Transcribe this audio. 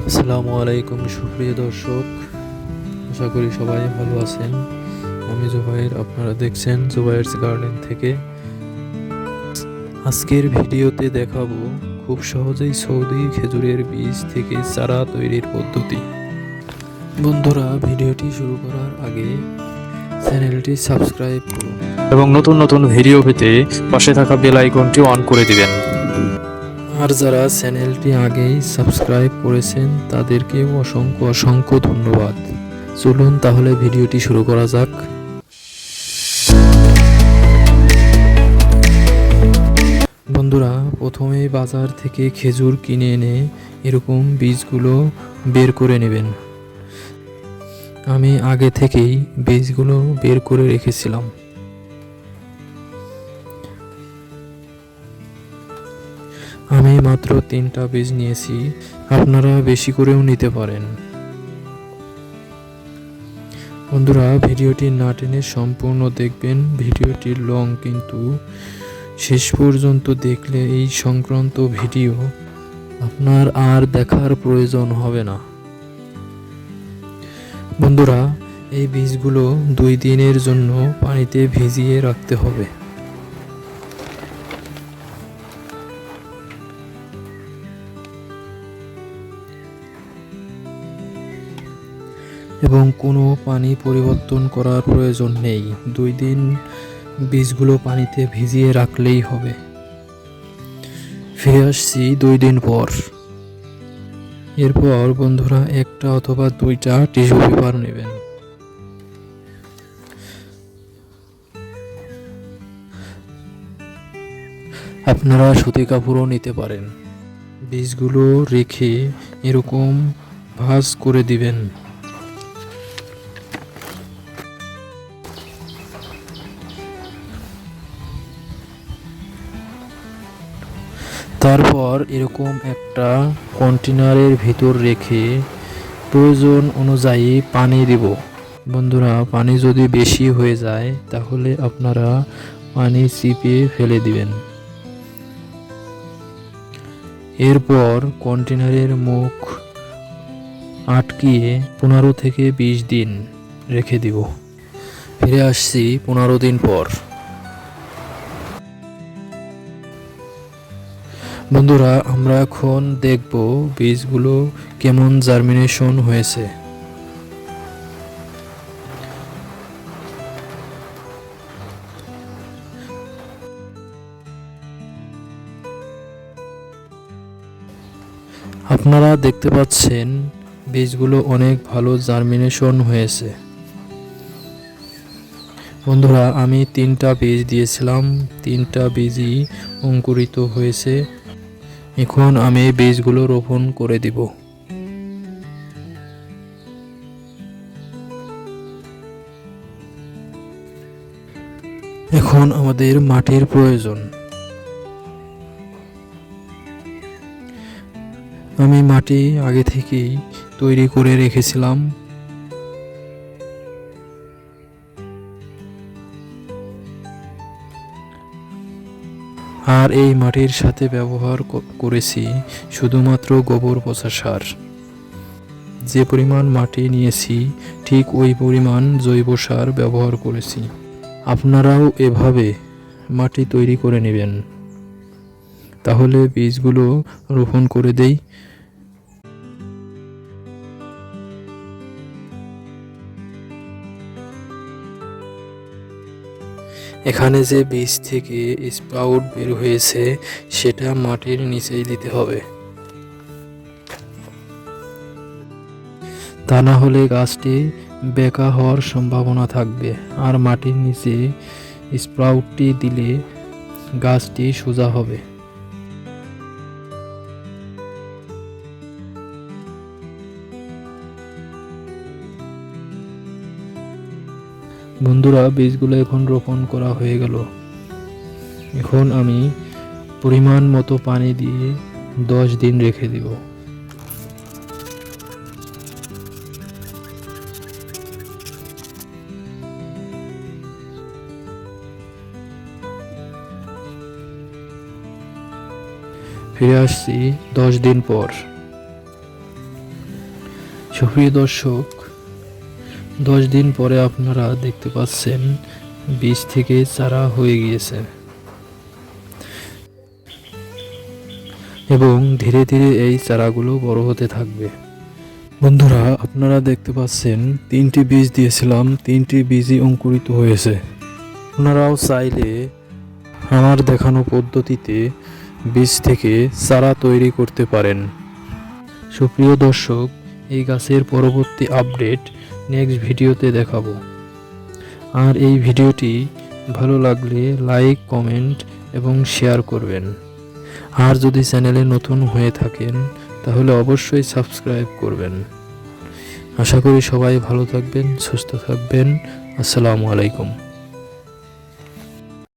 আসসালামু আলাইকুম, সুপ্রিয় দর্শক। আশা করি সবাই ভালো আছেন। আমি জুবাইর, আপনারা দেখছেন জুবাইরস গার্ডেন থেকে। আজকের ভিডিওতে দেখাবো খুব সহজেই সৌদি খেজুরের বীজ থেকে চারা তৈরির পদ্ধতি। বন্ধুরা, ভিডিওটি শুরু করার আগে চ্যানেলটি সাবস্ক্রাইব করুন। এবং নতুন নতুন ভিডিও পেতে পাশে থাকা বেল আইকনটি অন করে দিবেন। আর যারা চ্যানেলটি আগেই সাবস্ক্রাইব করেছেন, তাদেরকেও অসংখ্য অসংখ্য ধন্যবাদ। চলুন তাহলে ভিডিওটি শুরু করা যাক। বন্ধুরা প্রথমেই বাজার থেকে খেজুর কিনে এনে এরকম বীজগুলো বের করে নেবেন। আমি আগে থেকেই বীজগুলো বের করে রেখেছিলাম। আমি মাত্র তিনটা বীজ নিয়েছি, আপনারা বেশি করেও নিতে পারেন। বন্ধুরা, ভিডিওটি না টেনে সম্পূর্ণ দেখবেন। ভিডিওটি লং, কিন্তু শেষ পর্যন্ত দেখলে এই সংক্রান্ত ভিডিও আপনার আর দেখার প্রয়োজন হবে না। বন্ধুরা, এই বীজগুলো দুই দিনের জন্য পানিতে ভিজিয়ে রাখতে হবে। এবং কোনো পানি পরিবর্তন করার প্রয়োজন নেই। দুই দিন বীজগুলো পানিতে ভিজিয়ে রাখলেই হবে। ফিরে আসছি দুই দিন পর। এরপর বন্ধুরা একটা অথবা দুইটা টিস্যু পেপার নেবেন। আপনারা সুতি কাপড়ও নিতে পারেন। বীজগুলো রেখে এরকম ভাঁজ করে দিবেন। তারপর এরকম একটা কন্টেনারের ভিতর রেখে প্রয়োজন অনুযায়ী পানি দিব। বন্ধুরা, পানি যদি বেশি হয়ে যায়, তাহলে আপনারা পানি চিপে ফেলে দিবেন। এরপর কন্টেনারের মুখ আটকিয়ে পনেরো থেকে বিশ দিন রেখে দিব। ফিরে আসছি পনেরো দিন পর। বন্ধুরা, আমরা এখন দেখব বীজগুলো কেমন জার্মিনেশন হয়েছে। আপনারা দেখতে পাচ্ছেন, বীজগুলো অনেক ভালো জার্মিনেশন হয়েছে। বন্ধুরা, আমি তিনটা বীজ দিয়েছিলাম। তিনটা বীজই অঙ্কুরিত হয়েছে। এখন আমি বীজগুলো রোপণ করে দিব। এখন আমাদের মাটির প্রয়োজন। আমি মাটি আগে থেকেই তৈরি করে রেখেছিলাম। আর এই মাটির সাথে ব্যবহার করেছি শুধুমাত্র গোবর পচা সার। যে পরিমাণ মাটি নিয়েছি, ঠিক ওই পরিমাণ জৈব সার ব্যবহার করেছি। আপনারাও এভাবে মাটি তৈরি করে নেবেন। তাহলে বীজগুলো রোপণ করে দেই। এখানে যে বীজ থেকে স্প্রাউট বের হয়েছে, সেটা মাটির নিচেই দিতে হবে। তা না হলে গাছটি বেকা হওয়ার সম্ভাবনা থাকবে, আর মাটির নিচে স্প্রাউটটি দিলে গাছটি সোজা হবে। বন্ধুরা, বীজগুলো এখন রোপণ করা হয়ে গেল। এখন আমি পরিমাণ মতো পানি দিয়ে দশ দিন রেখে দিব। ফিরে আসছি দশ দিন পর। সুপ্রিয় দর্শক দশ দিন পরে আপনারা দেখতে পাচ্ছেন, বীজ থেকে চারা হয়ে গিয়েছে। এবং ধীরে ধীরে এই চারাগুলো বড় হতে থাকবে। বন্ধুরা, আপনারা দেখতে পাচ্ছেন, তিনটি বীজ দিয়েছিলাম, তিনটি বীজই অঙ্কুরিত হয়েছে। আপনারাও চাইলে আমার দেখানো পদ্ধতিতে বীজ থেকে চারা তৈরি করতে পারেন। সুপ্রিয় দর্শক এই গাছের পরবর্তী আপডেট নেক্সট ভিডিওতে দেখাবো। আর এই ভিডিওটি ভালো লাগলে লাইক কমেন্ট এবং শেয়ার করবেন। আর যদি চ্যানেলে নতুন হয়ে থাকেন, তাহলে অবশ্যই সাবস্ক্রাইব করবেন। আশা করি সবাই ভালো থাকবেন, সুস্থ থাকবেন। আসসালামু আলাইকুম।